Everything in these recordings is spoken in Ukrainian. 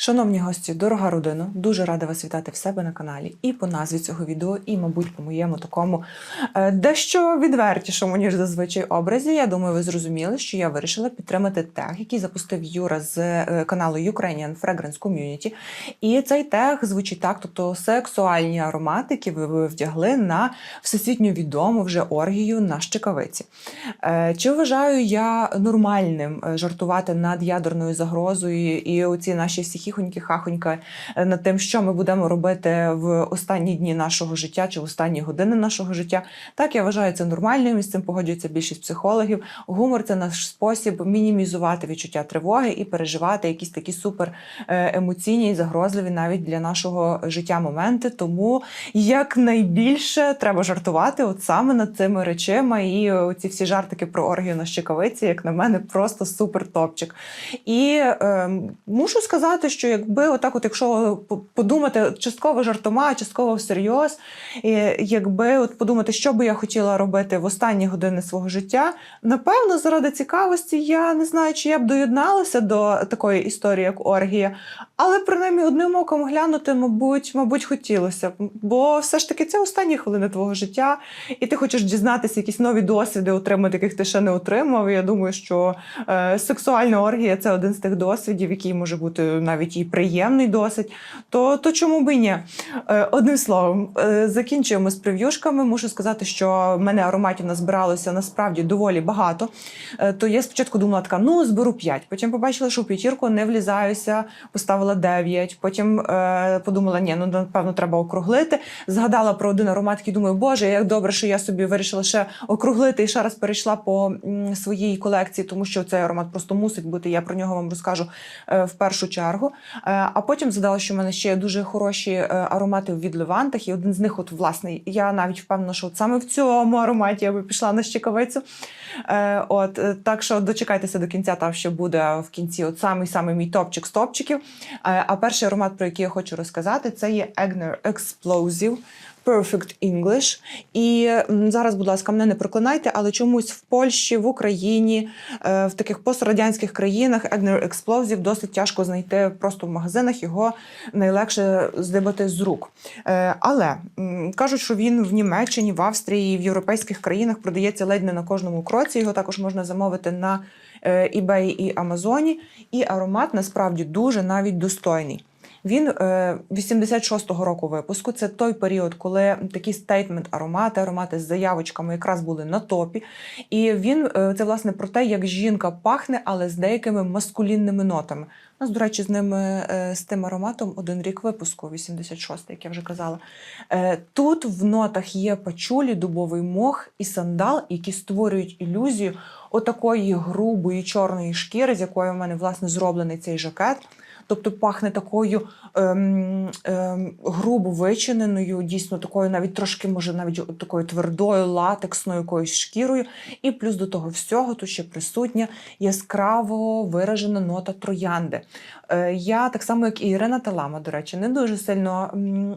Шановні гості, дорога родина, дуже рада вас вітати в себе на каналі і по назві цього відео, і, мабуть, по моєму такому е, дещо відвертішому, ніж зазвичай образі. Я думаю, ви зрозуміли, що я вирішила підтримати тег, який запустив Юра з е, каналу Ukrainian Fragrance Community. І цей тег звучить так: тобто сексуальні аромати, які ви вдягли на всесвітньо відому вже оргію на щекавиці. Е, Чи вважаю я нормальним жартувати над ядерною загрозою і оці наші всі хіхоньки, хахонька е, над тим, що ми будемо робити в останні дні нашого життя чи в останні години нашого життя? Так, я вважаю це нормальним і з цим погоджується більшість психологів. Гумор це наш спосіб мінімізувати відчуття тривоги і переживати якісь такі супер е, емоційні і загрозливі навіть для нашого життя моменти. Тому якнайбільше треба жартувати от саме над цими речами. І ці всі жартики про оргію на щекавиці, як на мене, просто супер топчик. І е, мушу сказати, що якби отак, от якщо подумати частково жартома, частково всерйоз, і якби от подумати, що би я хотіла робити в останні години свого життя, напевно, заради цікавості, я не знаю, чи я б доєдналася до такої історії, як оргія, але принаймні одним оком глянути, мабуть, мабуть, хотілося б. Бо все ж таки це останні хвилини твого життя, і ти хочеш дізнатися якісь нові досвіди, отримати, яких ти ще не отримав. Я думаю, що е, сексуальна оргія це один з тих досвідів, який може бути навіть і приємний досить. То, то чому би й ні? Е, одним словом, е, закінчуємо з прев'юшками. Мушу сказати, що в мене ароматів назбиралося насправді доволі багато. Е, то я спочатку думала така: ну зберу 5. Потім побачила, що в п'ятірку не влізаюся, поставила 9. Потім подумала, ні, ну напевно треба округлити. Згадала про один аромат, який думаю, боже, як добре, що я собі вирішила ще округлити і ще раз перейшла по своїй колекції, тому що цей аромат просто мусить бути. Я про нього вам розкажу в першу чергу. Е, а потім згадала, що в мене ще дуже хороші е, аромати від Левантах, і один з них, от власне, я навіть впевнена, що от саме в цьому ароматі я би пішла на щекавицю. Е, от так що дочекайтеся до кінця, там ще буде в кінці от самий самий мій топчик з топчиків. А перший аромат, про який я хочу розказати, це є Egner Explosive. Perfect English. І зараз, будь ласка, мене не проклинайте, але чомусь в Польщі, в Україні, е, в таких пострадянських країнах Egner Explosive досить тяжко знайти просто в магазинах. Його найлегше здибати з рук. Е, Але кажуть, що він в Німеччині, в Австрії, в європейських країнах продається ледь не на кожному кроці. Його також можна замовити на е, eBay і Амазоні. І аромат насправді дуже навіть достойний. Він е, 86-го року випуску. Це той період, коли такі стейтмент аромати, аромати з заявочками якраз були на топі. І він е, це власне про те, як жінка пахне, але з деякими маскулінними нотами. У нас, до речі, з ними е, з тим ароматом один рік випуску, 86-й, як я вже казала. Е, Тут в нотах є пачулі, дубовий мох і сандал, які створюють ілюзію отакої грубої чорної шкіри, з якої в мене власне зроблений цей жакет. Тобто пахне такою ем, ем, грубо вичиненою, дійсно такою, навіть трошки, може, навіть такою твердою, латексною якоюсь шкірою. І плюс до того всього тут ще присутня яскраво виражена нота троянди. Е, я так само, як і Ірина Талама, до речі, не дуже сильно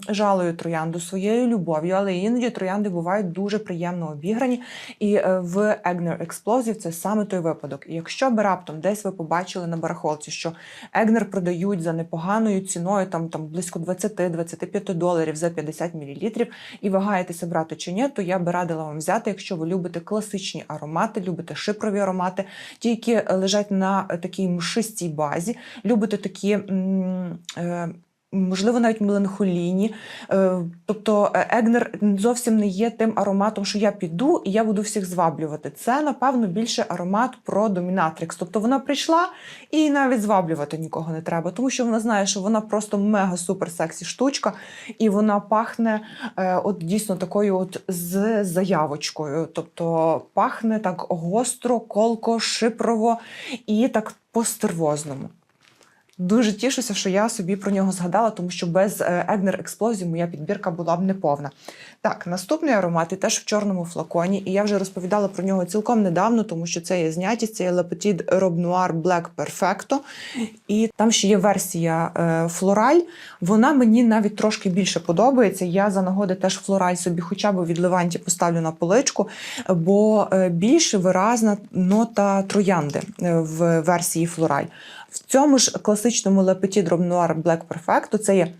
жалую троянду своєю любов'ю, але іноді троянди бувають дуже приємно обіграні. І е, в Egner Explosive це саме той випадок. І якщо би раптом десь ви побачили на барахолці, що Egner продають за непоганою ціною, там, там близько 20-25 доларів за 50 мл, і вагаєтеся брати чи ні, то я би радила вам взяти, якщо ви любите класичні аромати, любите шипрові аромати, ті, які лежать на е, такій мшистій базі, любите такі. е, Можливо, навіть меланхолійні. Е, Тобто е, Егнер зовсім не є тим ароматом, що я піду і я буду всіх зваблювати. Це, напевно, більше аромат про домінатрикс. Тобто вона прийшла і навіть зваблювати нікого не треба, тому що вона знає, що вона просто мега супер сексі штучка, і вона пахне от дійсно такою от з заявочкою. Тобто пахне так гостро, колко, шипрово і так по-стервозному. Дуже тішуся, що я собі про нього згадала, тому що без е, Egner Explosive моя підбірка була б неповна. Так, наступний аромат і теж в чорному флаконі, і я вже розповідала про нього цілком недавно, тому що це є знятість, це є Petit Robe Noir Black Perfecto. І там ще є версія е, флораль. Вона мені навіть трошки більше подобається. Я за нагоди теж флораль собі хоча б від Леванті поставлю на поличку, бо е, більш виразна нота троянди в версії флораль. В цьому ж класичному лепеті дробнуар Black Perfecto це є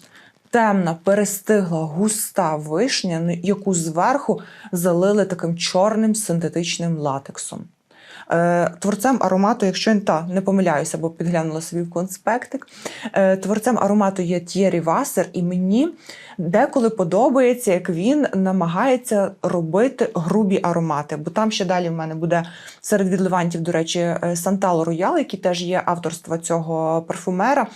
темна, перестигла, густа вишня, яку зверху залили таким чорним синтетичним латексом. Е, Творцем аромату, якщо та, не помиляюся, бо підглянула собі в конспектик. е, Творцем аромату є Т'єрі Вассер, і мені деколи подобається, як він намагається робити грубі аромати. Бо там ще далі в мене буде серед відливантів, до речі, Сантал Роял, який теж є авторства цього парфумера.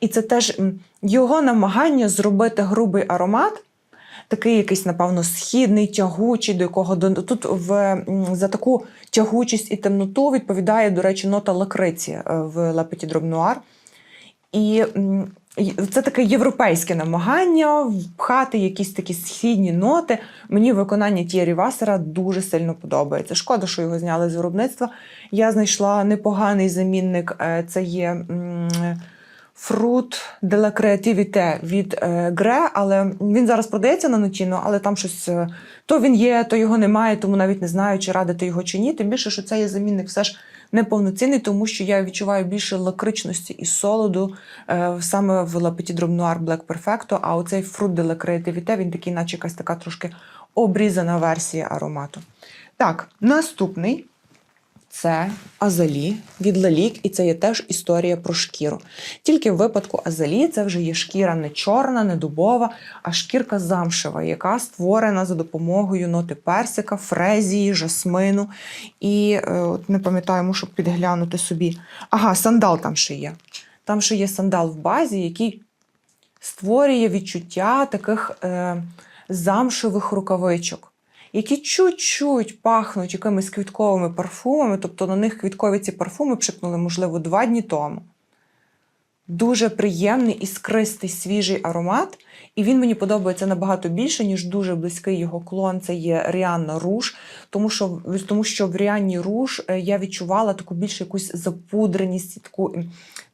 І це теж його намагання зробити грубий аромат. Такий якийсь, напевно, східний, тягучий, до якого тут в, за таку тягучість і темноту відповідає, до речі, нота лакриці е, в Drop Noir. І це таке європейське намагання впхати якісь такі східні ноти. Мені виконання Тієрі Васера дуже сильно подобається. Шкода, що його зняли з виробництва. Я знайшла непоганий замінник. е, Це є. Фрут de la Creativité від е, Гре, але він зараз продається на Нотіно, але там щось е, то він є, то його немає, тому навіть не знаю, чи радити його чи ні. Тим більше, що цей замінник все ж неповноцінний, тому що я відчуваю більше лакричності і солоду е, саме в Drop Noir Black Perfecto, а оцей Fruit de la Creativité, він такий, наче якась така трошки обрізана версія аромату. Так, наступний. Це Азалі від Лалік, і це є теж історія про шкіру. Тільки в випадку Азалі це вже є шкіра не чорна, не дубова, а шкірка замшева, яка створена за допомогою ноти персика, фрезії, жасмину. І е, от не пам'ятаю, мушу підглянути собі. Ага, сандал там ще є. Там ще є сандал в базі, який створює відчуття таких е, замшевих рукавичок які чуть-чуть пахнуть якимись квітковими парфумами, тобто на них квіткові ці парфуми пшикнули, можливо, два дні тому. Дуже приємний іскристий свіжий аромат, і він мені подобається набагато більше, ніж дуже близький його клон. Це є Ріанна Руж, тому що, тому що в Ріанні Руж е, я відчувала таку більш якусь запудреність, таку,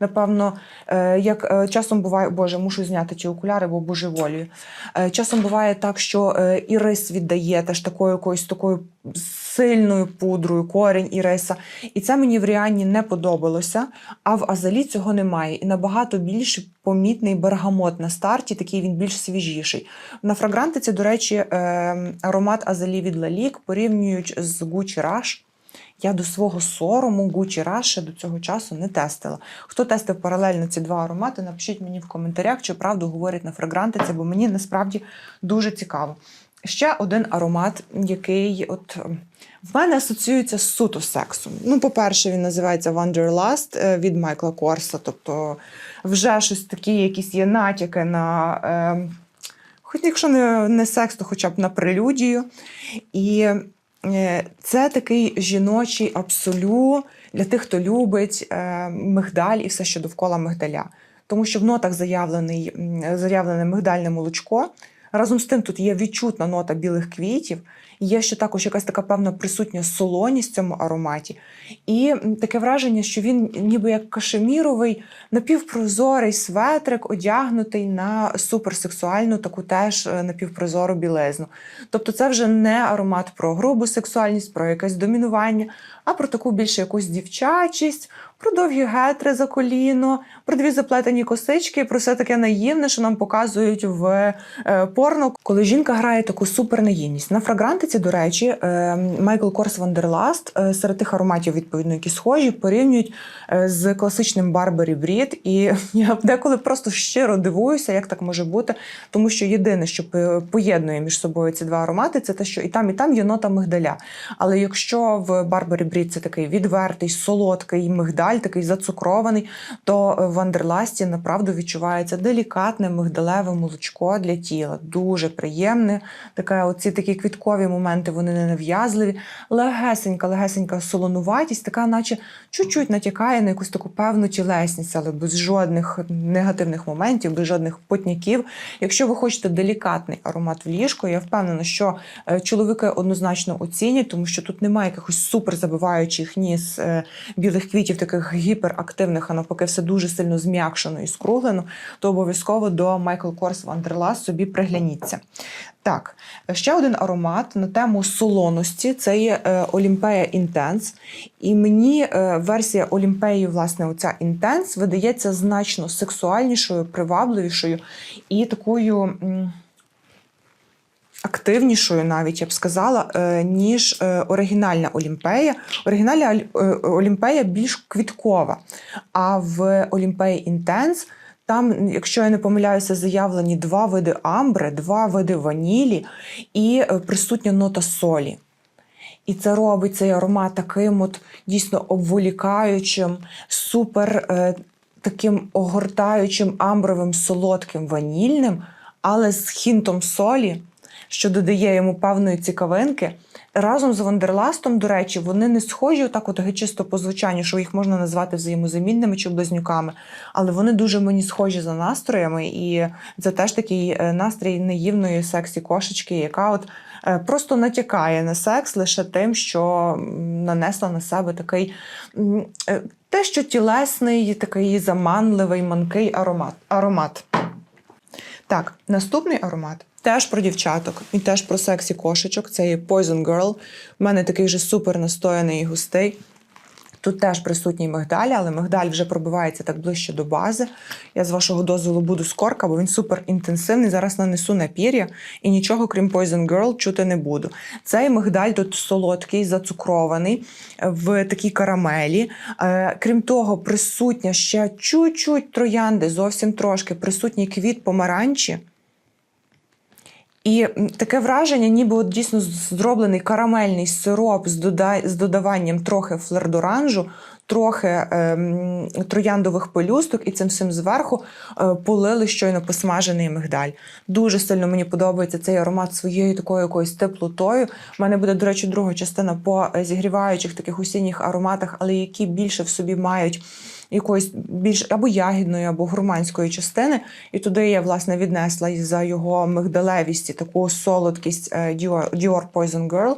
напевно, е, як е, часом буває, Боже, мушу зняти ті окуляри, бо божеволію. Часом буває так, що е, і рис віддає теж такою якоюсь такою сильною пудрою, корінь іриса. І це мені в Ріанні не подобалося, а в Азалі цього немає. І набагато більш помітний бергамот на старті, такий він більш свіжіший. На фрагрантиці, до речі, е, аромат Азалі від Лалік порівнюють з Gucci Rush. Я до свого сорому Rush ще до цього часу не тестила. Хто тестив паралельно ці два аромати, напишіть мені в коментарях, чи правду говорять на фрагрантиці, бо мені насправді дуже цікаво. Ще один аромат, який от ем, в мене асоціюється з суто сексом. Ну, по-перше, він називається Wanderlust е, від Майкла Корса. Тобто, вже щось такі, якісь є натяки на. Е, хоч якщо не, не секс, то хоча б на прелюдію. І е, це такий жіночий абсолю для тих, хто любить е, мигдаль і все, що довкола мигдаля. Тому що в нотах заявлений, заявлене мигдальне молочко. Разом з тим тут є відчутна нота білих квітів, є ще також якась така певна присутня солоність в цьому ароматі. І таке враження, що він ніби як кашеміровий, напівпрозорий светрик, одягнутий на суперсексуальну таку теж е, напівпрозору білизну. Тобто це вже не аромат про грубу сексуальність, про якесь домінування, а про таку більше якусь дівчачість, про довгі гетри за коліно, про дві заплетені косички, про все таке наївне, що нам показують в е, порно, коли жінка грає таку супернаївність. На фрагрантиці, до речі, е, Майкл Корс Вандерласт е, серед тих ароматів, відповідно, які схожі, порівнюють з класичним Барбарі Брід. І я деколи просто щиро дивуюся, як так може бути, тому що єдине, що поєднує між собою ці два аромати, це те, що і там, і там є нота мигдаля. Але якщо в Барбарі Брід це такий відвертий, солодкий мигдаль, такий зацукрований, то в Вандерласті направду відчувається делікатне мигдалеве молочко для тіла. Дуже приємне. Таке, оці такі квіткові моменти, вони не нав'язливі. Легесенька, легесенька солонуватість, така, наче чуть-чуть натякає на якусь таку певну тілесність, але без жодних негативних моментів, без жодних потняків. Якщо ви хочете делікатний аромат в ліжко, я впевнена, що е, чоловіки однозначно оцінять, тому що тут немає якихось супер забиваючих ніс е, білих квітів, таких гіперактивних, а навпаки, все дуже сильно зм'якшено і скруглено, то обов'язково до Michael Kors Wanderlust собі пригляніться. Так, ще один аромат на тему солоності це є е, Olympia Intense. І мені е, версія Олімпеї, власне, оця Intense видається значно сексуальнішою, привабливішою і такою. Активнішою, навіть я б сказала, е, ніж е, оригінальна Олімпея. Оригінальна е, Олімпея більш квіткова. А в Олімпеї Інтенс там, якщо я не помиляюся, заявлені два види амбри, два види ванілі і присутня нота солі. І це робить цей аромат таким от дійсно обволікаючим, супер е, таким огортаючим амбровим солодким ванільним, але з хінтом солі, що додає йому певної цікавинки. Разом з Вандерластом, до речі, вони не схожі отак от чисто по звучанню, що їх можна назвати взаємозамінними чи близнюками, але вони дуже мені схожі за настроями, і це теж такий е, настрій наївної сексі кошечки, яка от е, просто натякає на секс лише тим, що нанесла на себе такий е, те, що тілесний, такий заманливий, манкий аромат. аромат. Так, наступний аромат. Теж про дівчаток і теж про сексі кошечок. Це є Poison Girl. У мене такий же супер настояний і густий. Тут теж присутній мигдаль, але мигдаль вже пробивається так ближче до бази. Я з вашого дозволу буду з корка, бо він супер інтенсивний. Зараз нанесу на пір'я і нічого, крім Poison Girl, чути не буду. Цей мигдаль тут солодкий, зацукрований в такій карамелі. Е, Крім того, присутня ще чуть-чуть троянди, зовсім трошки, присутній квіт помаранчі. І таке враження, ніби от дійсно зроблений карамельний сироп з, дода- з додаванням трохи флердоранжу, трохи ем, трояндових пелюсток, і цим всім зверху е, полили щойно посмажений мигдаль. Дуже сильно мені подобається цей аромат своєю такою якоюсь теплотою. У мене буде, до речі, друга частина по е, зігріваючих таких осінніх ароматах, але які більше в собі мають якоїсь більш або ягідної, або гурманської частини. І туди я власне віднесла за його мигдалевість і таку солодкість е, Dior Poison Girl.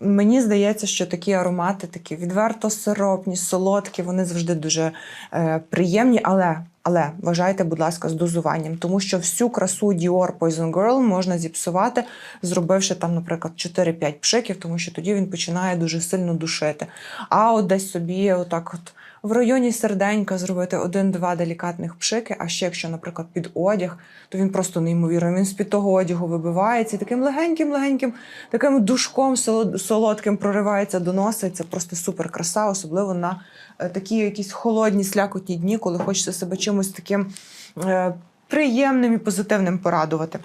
Мені здається, що такі аромати, такі відверто сиропні, солодкі, вони завжди дуже е, приємні, але. Але вважайте, будь ласка, з дозуванням, тому що всю красу Dior Poison Girl можна зіпсувати, зробивши там, наприклад, 4-5 пшиків, тому що тоді він починає дуже сильно душити. А от десь собі, отак, от в районі серденька зробити один-два делікатних пшики. А ще якщо, наприклад, під одяг, то він просто неймовірний. Він з під того одягу вибивається таким легеньким-легеньким, таким душком солодким проривається до носа. І це просто супер краса, особливо на е, такі якісь холодні слякотні дні, коли хочеться себе чимось таким е, приємним і позитивним порадувати.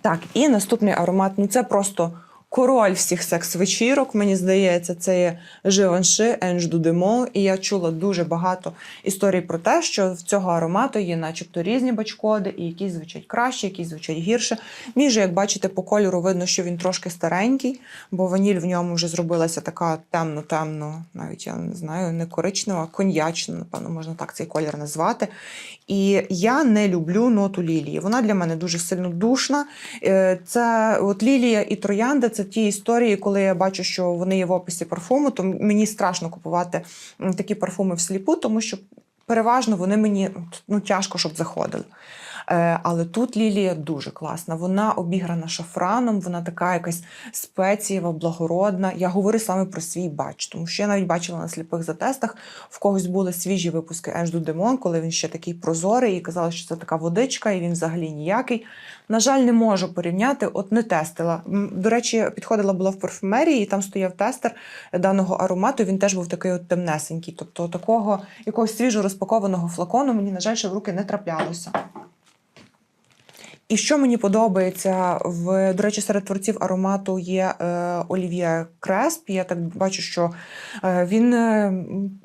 Так, і наступний аромат ну це просто король всіх секс-вечірок. Мені здається, це є Живанши Енж Дудемо. І я чула дуже багато історій про те, що в цього аромату є, начебто, різні бачкоди, і якісь звучать краще, якісь звучать гірше. Мій же, як бачите, по кольору видно, що він трошки старенький, бо ваніль в ньому вже зробилася така темно-темно, навіть я не знаю, не коричнева, а коньячна, напевно, можна так цей колір назвати. І я не люблю ноту лілії. Вона для мене дуже сильно душна. Е, Це от лілія і троянда це ті історії, коли я бачу, що вони є в описі парфуму, то мені страшно купувати такі парфуми всліпу, тому що переважно вони мені ну, тяжко, щоб заходили. Е, Але тут лілія дуже класна. Вона обіграна шафраном, вона така якась спецієва, благородна. Я говорю саме про свій бач, тому що я навіть бачила на сліпих затестах, в когось були свіжі випуски Енжду Демон, коли він ще такий прозорий, і казали, що це така водичка, і він взагалі ніякий. На жаль, не можу порівняти, от не тестила. До речі, підходила була в парфумерії, і там стояв тестер даного аромату. Він теж був такий от темнесенький. Тобто такого якогось свіжо розпакованого флакону мені, на жаль, ще в руки не траплялося. І що мені подобається в до речі, серед творців аромату є е, Олів'є Кресп. Я так бачу, що е, він е,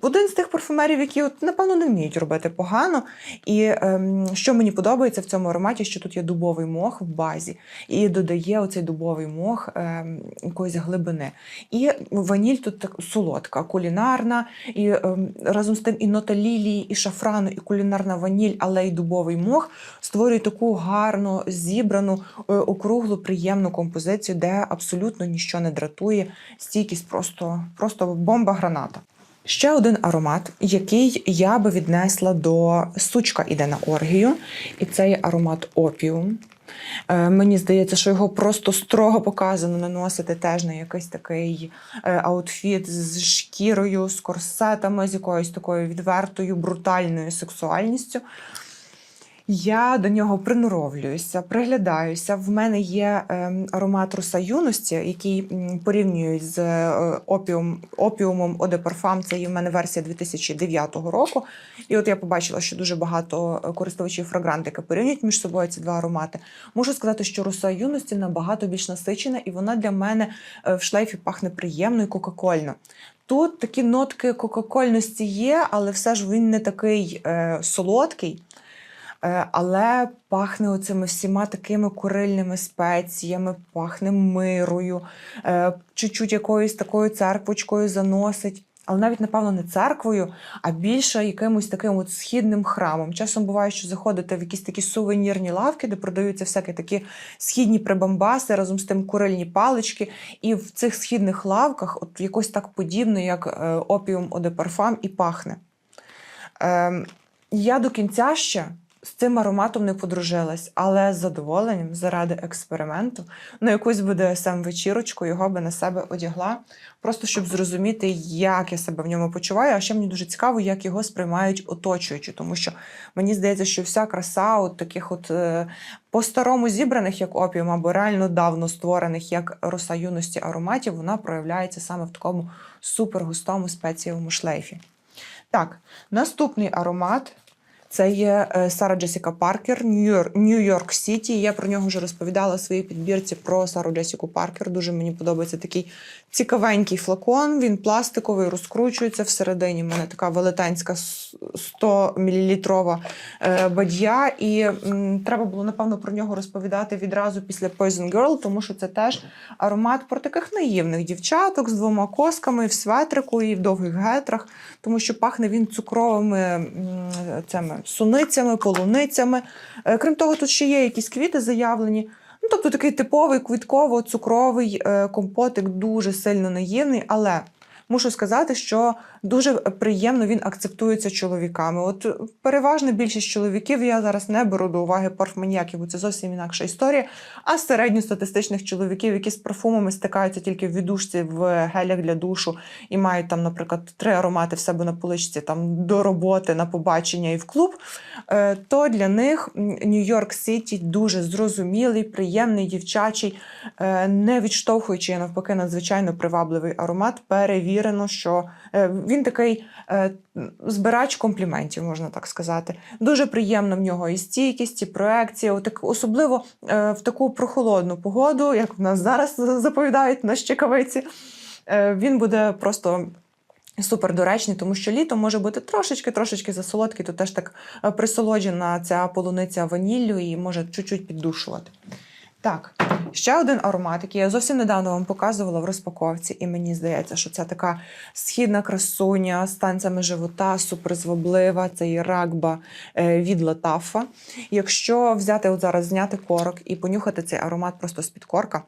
один з тих парфумерів, які от напевно не вміють робити погано. І е, що мені подобається в цьому ароматі, що тут є дубовий мох в базі, і додає оцей дубовий мох е, якоїсь глибини. І ваніль тут так солодка, кулінарна, і е, разом з тим і нота лілії, і шафрану, і кулінарна ваніль, але й дубовий мох створюють таку гарну, зібрану, е, округлу, приємну композицію, де абсолютно нічого не дратує. Стійкість просто, просто бомба граната. Ще один аромат, який я би віднесла до сучка іде на оргію, і це є аромат опіум. Е, Мені здається, що його просто строго показано наносити теж на якийсь такий е, аутфіт з шкірою, з корсетами, з якоюсь такою відвертою, брутальною сексуальністю. Я до нього принуровлююся, приглядаюся. В мене є ем, аромат руса юності, який порівнюють з е, опіум, опіумом Parfum. Це є в мене версія 2009 року. І от я побачила, що дуже багато е, користувачів фрагрантики порівнюють між собою ці два аромати. Можу сказати, що руса юності набагато більш насичена, і вона для мене е, в шлейфі пахне приємно і кока-кольно. Тут такі нотки кока-кольності є, але все ж він не такий е, солодкий. Е, Але пахне оцими всіма такими курильними спеціями, пахне мирою, е, чуть-чуть якоюсь такою церквочкою заносить. Але навіть, напевно, не церквою, а більше якимось таким от східним храмом. Часом буває, що заходите в якісь такі сувенірні лавки, де продаються всякі такі східні прибамбаси, разом з тим курильні палички. І в цих східних лавках от якось так подібно, як е, опіум Parfum і пахне. Ем, я до кінця ще з цим ароматом не подружилась, але з задоволенням заради експерименту на якусь БДСМ вечірочку його би на себе одягла, просто щоб зрозуміти, як я себе в ньому почуваю. А ще мені дуже цікаво, як його сприймають оточуючі, тому що мені здається, що вся краса от таких от е, по-старому зібраних як опіум, або реально давно створених як роса юності ароматів, вона проявляється саме в такому супергустому спецієвому шлейфі. Так, наступний аромат. Це є е, Сара Джесіка Паркер, Нью-Йорк Сіті. Я про нього вже розповідала своїй підбірці про Сару Джесіку Паркер. Дуже мені подобається такий цікавенький флакон. Він пластиковий, розкручується всередині. У мене така велетенська 100 мл бадья. І м, треба було, напевно, про нього розповідати відразу після Poison Girl, тому що це теж аромат про таких наївних дівчаток з двома косками в светрику і в довгих гетрах, тому що пахне він цукровими цими суницями, полуницями. Е, Крім того, тут ще є якісь квіти заявлені. Ну, тобто такий типовий квітково-цукровий е, компотик, дуже сильно наївний, але мушу сказати, що дуже приємно він акцептується чоловіками. От переважна більшість чоловіків я зараз не беру до уваги парфманіяків, бо це зовсім інакша історія. А середньостатистичних чоловіків, які з парфумами стикаються тільки в відушці в гелях для душу і мають там, наприклад, три аромати в себе на поличці там до роботи, на побачення і в клуб, то для них Нью-Йорк Сіті дуже зрозумілий, приємний, дівчачий, е, не відштовхуючи, навпаки, надзвичайно привабливий аромат. Перевірено, що е, він такий е, збирач компліментів, можна так сказати. Дуже приємна в нього і стійкість, і проекція. Особливо е, в таку прохолодну погоду, як в нас зараз заповідають на щекавиці. Е, він буде просто. Супер доречні, тому що літо може бути трошечки-трошечки засолодкий, то теж так е, присолоджена ця полуниця ваніллю і може чуть-чуть піддушувати. Так, ще один аромат, який я зовсім недавно вам показувала в розпаковці, і мені здається, що це така східна красуня з танцями живота, суперзваблива. Це є рагба е, від Латафа. Якщо взяти от зараз зняти корок і понюхати цей аромат просто з-під корка,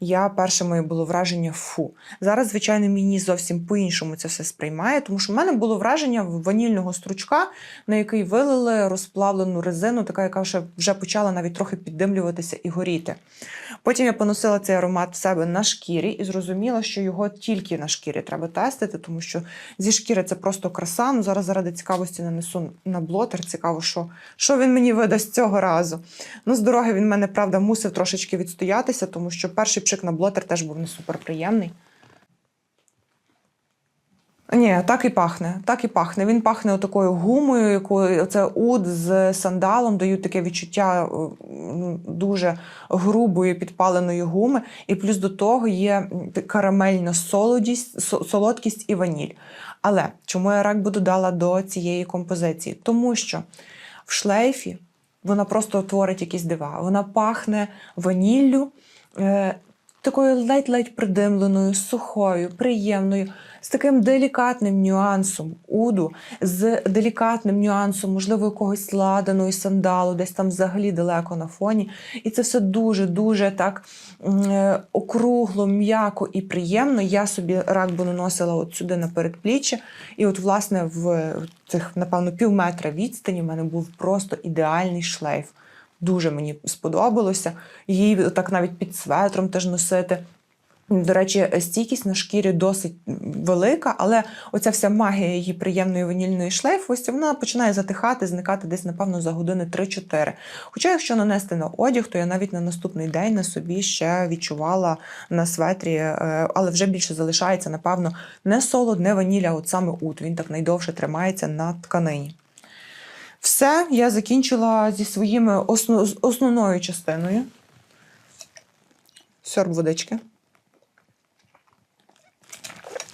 я перше моє було враження фу. Зараз, звичайно, мені зовсім по-іншому це все сприймає, тому що в мене було враження ванільного стручка, на який вилили розплавлену резину, така, яка вже почала навіть трохи піддимлюватися і горіти. Потім я поносила цей аромат в себе на шкірі і зрозуміла, що його тільки на шкірі треба тестити, тому що зі шкіри це просто краса. Ну зараз заради цікавості нанесу на блотер. Цікаво, що, що він мені видасть цього разу. Ну, з дороги він мене, правда, мусив трошечки відстоятися, тому що перший пшик на блотер теж був не супер приємний. Ні, так і пахне. Так і пахне. Він пахне такою гумою, якою це уд з сандалом дають таке відчуття е, дуже грубої підпаленої гуми. І плюс до того є карамельна солодість, солодкість і ваніль. Але чому я рак буду дала до цієї композиції? Тому що в шлейфі вона просто творить якісь дива. Вона пахне ваніллю. Е, Такою ледь-ледь придимленою, сухою, приємною, з таким делікатним нюансом уду, з делікатним нюансом, можливо, якогось ладану і сандалу, десь там взагалі далеко на фоні. І це все дуже-дуже так е, округло, м'яко і приємно. Я собі ракбу наносила от сюди на передпліччя. І от, власне, в цих, напевно, пів метра відстані в мене був просто ідеальний шлейф. Дуже мені сподобалося. Її так навіть під светром теж носити. До речі, стійкість на шкірі досить велика, але оця вся магія її приємної ванільної шлейфовості, вона починає затихати, зникати десь, напевно, за години 3-4. Хоча, якщо нанести на одяг, то я навіть на наступний день на собі ще відчувала на светрі, е, але вже більше залишається, напевно, не солод, не ваніль, а от саме ут. Він так найдовше тримається на тканині. Все, я закінчила зі своїми основ... основною частиною. Сьорб водички.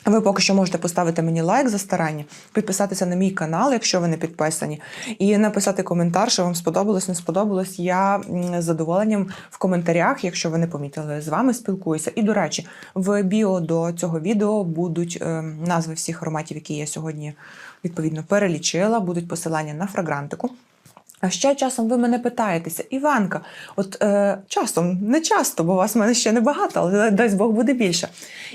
Ви поки що можете поставити мені лайк за старання, підписатися на мій канал, якщо ви не підписані, і написати коментар, що вам сподобалось, не сподобалось. Я з задоволенням в коментарях, якщо ви не помітили, з вами спілкуюся. І до речі, в біо до цього відео будуть е, назви всіх ароматів, які я сьогодні відповідно перелічила. Будуть посилання на фрагрантику. А ще часом ви мене питаєтеся, Іванка, от е, часом, не часто, бо вас в мене ще небагато, але дасть Бог буде більше.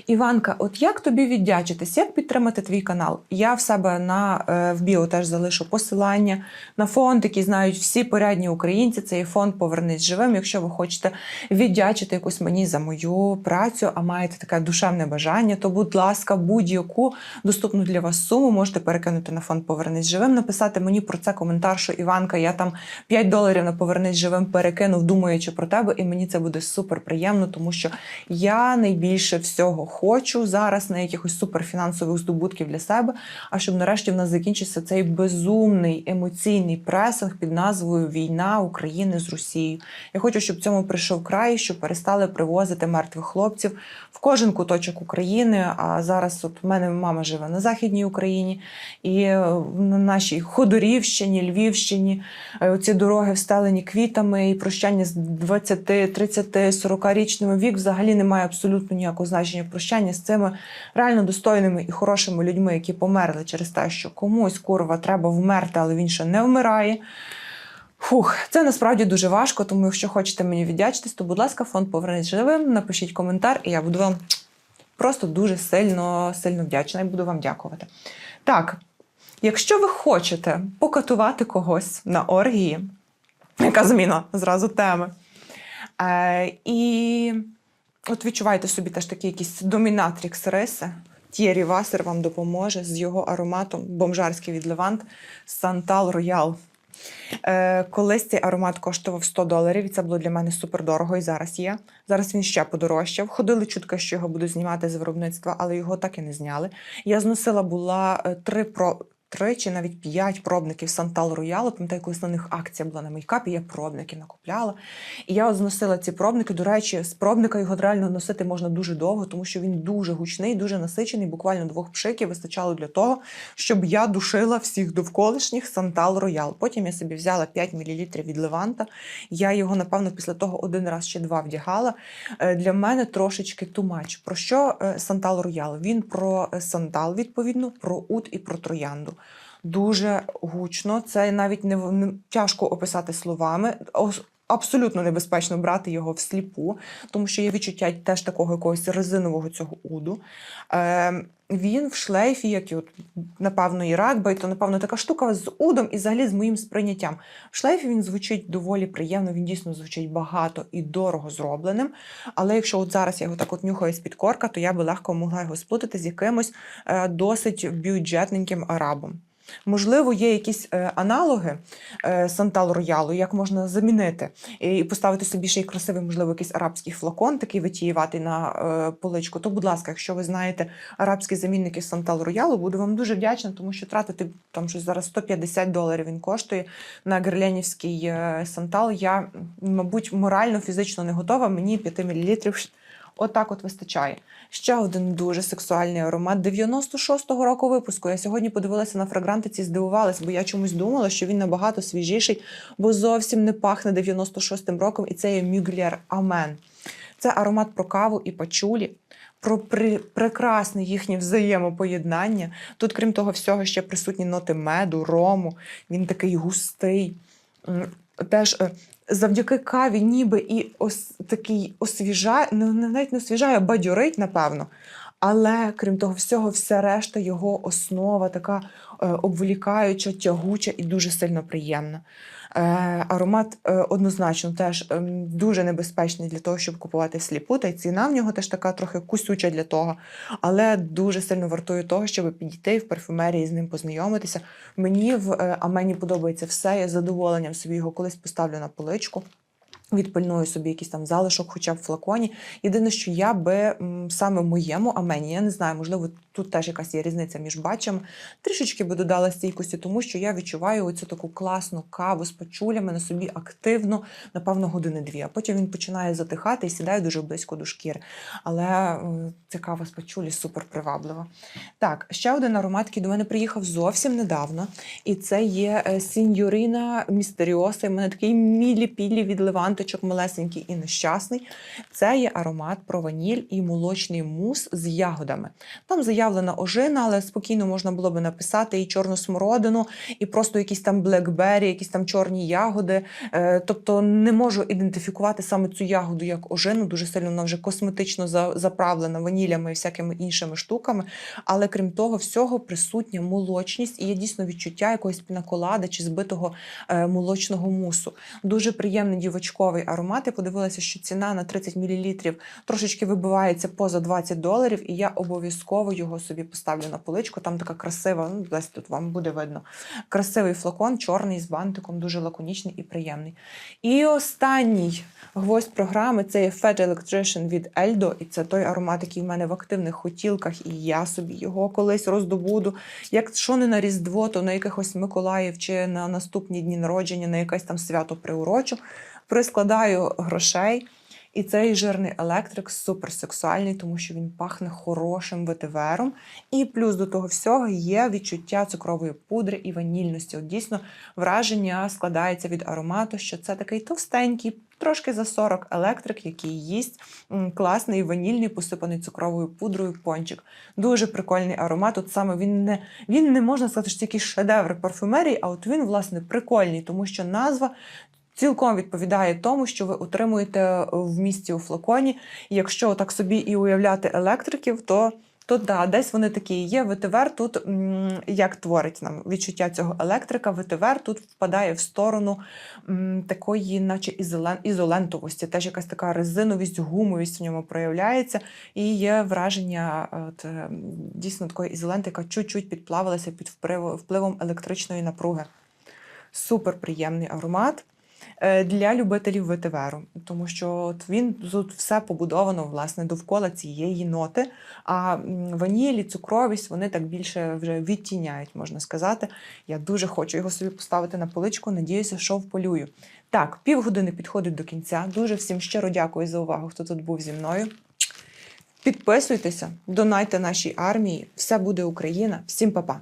Іванка, от як тобі віддячитись, як підтримати твій канал? Я в себе на е, в біо теж залишу посилання на фонд, який знають всі порядні українці. Це є фонд Повернись живим. Якщо ви хочете віддячити якусь мені за мою працю, а маєте таке душевне бажання, то, будь ласка, будь-яку доступну для вас суму можете перекинути на фонд Повернись живим, написати мені про це коментар, що Іванка, я там 5 доларів на повернись живим перекинув, думаючи про тебе, і мені це буде супер приємно, тому що я найбільше всього хочу зараз на якихось суперфінансових здобутків для себе. А щоб нарешті в нас закінчився цей безумний емоційний пресинг під назвою Війна України з Росією. Я хочу, щоб цьому прийшов край, щоб перестали привозити мертвих хлопців в кожен куточок України. А зараз от в мене мама живе на західній Україні і на нашій Ходорівщині, Львівщині. Е, Оці дороги встелені квітами і прощання з 20, 30, 40-річними вік взагалі не має абсолютно ніякого значення. Прощання з цими реально достойними і хорошими людьми, які померли через те, що комусь курва треба вмерти, але він ще не вмирає. Фух, це насправді дуже важко, тому якщо хочете мені віддячитись, то, будь ласка, фонд повернись живим, напишіть коментар, і я буду вам просто дуже сильно, сильно вдячна і буду вам дякувати. Так, якщо ви хочете покатувати когось на оргії, яка зміна зразу теми, е, і от відчуваєте собі теж такий якийсь домінатрікс риси, Тєрі Васер вам допоможе з його ароматом бомжарський від Левант Сантал Роял. Е, колись цей аромат коштував 100 доларів, і це було для мене супер дорого, і зараз є. Зараз він ще подорожчав. Ходили чутки, що його будуть знімати з виробництва, але його так і не зняли. Я зносила була е, три про. Три чи навіть п'ять пробників Сантал Роялу. Пам'ятаю, колись на них акція була на мейкапі, я пробники накупляла. І я зносила ці пробники. До речі, з пробника його реально носити можна дуже довго, тому що він дуже гучний, дуже насичений. Буквально двох пшиків вистачало для того, щоб я душила всіх довколишніх Сантал Роял. Потім я собі взяла 5 мл від Леванта. Я його, напевно, після того один раз чи два вдягала. Е, Для мене трошечки тумач. Про що е, Сантал Роял? Він про е, сандал, відповідно, про ут і про троянду. Дуже гучно. Це навіть не, не тяжко описати словами. Абсолютно небезпечно брати його всліпу, тому що є відчуття теж такого якогось резинового цього уду. Е, він в шлейфі, як і от, напевно, і ракбай, то напевно така штука з удом і взагалі з моїм сприйняттям. В шлейфі він звучить доволі приємно, він дійсно звучить багато і дорого зробленим. Але якщо от зараз я його так от нюхаю з-під корка, то я би легко могла його сплутати з якимось е, досить бюджетненьким арабом. Можливо, є якісь е, аналоги е, Сантал Роялу, як можна замінити і поставити собі ще й красивий, можливо, якийсь арабський флакон, такий витіюватий на е, поличку. То, будь ласка, якщо ви знаєте арабські замінники Сантал Роялу, буду вам дуже вдячна, тому що тратити там щось зараз 150 доларів він коштує на герленівський Сантал. Я, мабуть, морально, фізично не готова. Мені 5 мл Отак от вистачає. Ще один дуже сексуальний аромат 96-го року випуску. Я сьогодні подивилася на фрагрантиці здивувалась, бо я чомусь думала, що він набагато свіжіший, бо зовсім не пахне 96-м роком, і це є Мюглєр Амен. Це аромат про каву і пачулі. Про при, прекрасне їхнє взаємопоєднання. Тут, крім того всього, ще присутні ноти меду, рому. Він такий густий. Теж е, завдяки каві, ніби і ос, такий освіжає, ну навіть не освіжає, а бадьорить, напевно. Але крім того всього, все решта його основа така е, обволікаюча, тягуча і дуже сильно приємна. Е, аромат е, однозначно теж ем, дуже небезпечний для того, щоб купувати сліпу. Та й ціна в нього теж така трохи кусюча для того, але дуже сильно вартує того, щоб підійти в парфюмерії з ним познайомитися. Мені в е, Амені подобається все. Я задоволенням собі його колись поставлю на поличку. Відпильную собі якийсь там залишок, хоча б в флаконі. Єдине, що я би саме в моєму амені, я не знаю, можливо, тут теж якась є різниця між бачами. Трішечки би додала стійкості, тому що я відчуваю оцю таку класну каву з пачулями на собі активно, напевно, години дві. А потім він починає затихати і сідає дуже близько до шкіри. Але ця кава з пачулі супер приваблива. Так, ще один аромат, який до мене приїхав зовсім недавно. І це є е, Сіньоріна Містеріоса. В мене такий мілі-пілі від леванточок, малесенький і нещасний. Це є аромат про ваніль і молочний мус з ягодами. Там заявлена ожина, але спокійно можна було би написати і чорну смородину, і просто якісь там блекбері, якісь там чорні ягоди. Е, Тобто не можу ідентифікувати саме цю ягоду як ожину. Дуже сильно вона вже косметично заправлена ванілями і всякими іншими штуками. Але крім того, всього присутня молочність і є дійсно відчуття якоїсь пінаколади чи збитого е, молочного мусу. Дуже приємний дівочковий аромат. Я подивилася, що ціна на 30 мл трошечки вибивається поза 20 доларів, і я обов'язково його собі поставлю на поличку. Там така красива, ну десь тут вам буде видно. Красивий флакон, чорний з бантиком, дуже лаконічний і приємний. І останній гвоздь програми це є Fat Electrician від Eldo, і це той аромат, який в мене в активних хотілках, і я собі його колись роздобуду. Якщо не на Різдво, то на якихось Миколаїв чи на наступні дні народження, на якесь там свято приурочу. Прискладаю грошей. І цей жирний електрик суперсексуальний, тому що він пахне хорошим ветивером. І плюс до того всього є відчуття цукрової пудри і ванільності. От дійсно враження складається від аромату, що це такий товстенький, трошки за 40 електрик, який їсть класний ванільний, посипаний цукровою пудрою пончик. Дуже прикольний аромат. От саме він не він не можна сказати, що це якийсь шедевр парфюмерії, а от він, власне, прикольний, тому що назва цілком відповідає тому, що ви отримуєте в місті у флаконі. І якщо так собі і уявляти електриків, то. То да, десь вони такі є. Ветивер тут як творить нам відчуття цього електрика. Ветивер тут впадає в сторону такої, наче ізолен, ізолентовості. Теж якась така резиновість, гумовість в ньому проявляється. І є враження от, е, дійсно такої ізоленти, яка чуть-чуть підплавилася під впливом, електричної напруги. Супер приємний аромат е, для любителів ветиверу, тому що от він тут все побудовано власне довкола цієї ноти. А м, ваніль і цукровість вони так більше вже відтіняють, можна сказати. Я дуже хочу його собі поставити на поличку. Надіюся, що вполюю. Так, півгодини підходить до кінця. Дуже всім щиро дякую за увагу, хто тут був зі мною. Підписуйтеся, донайте нашій армії. Все буде Україна. Всім па-па!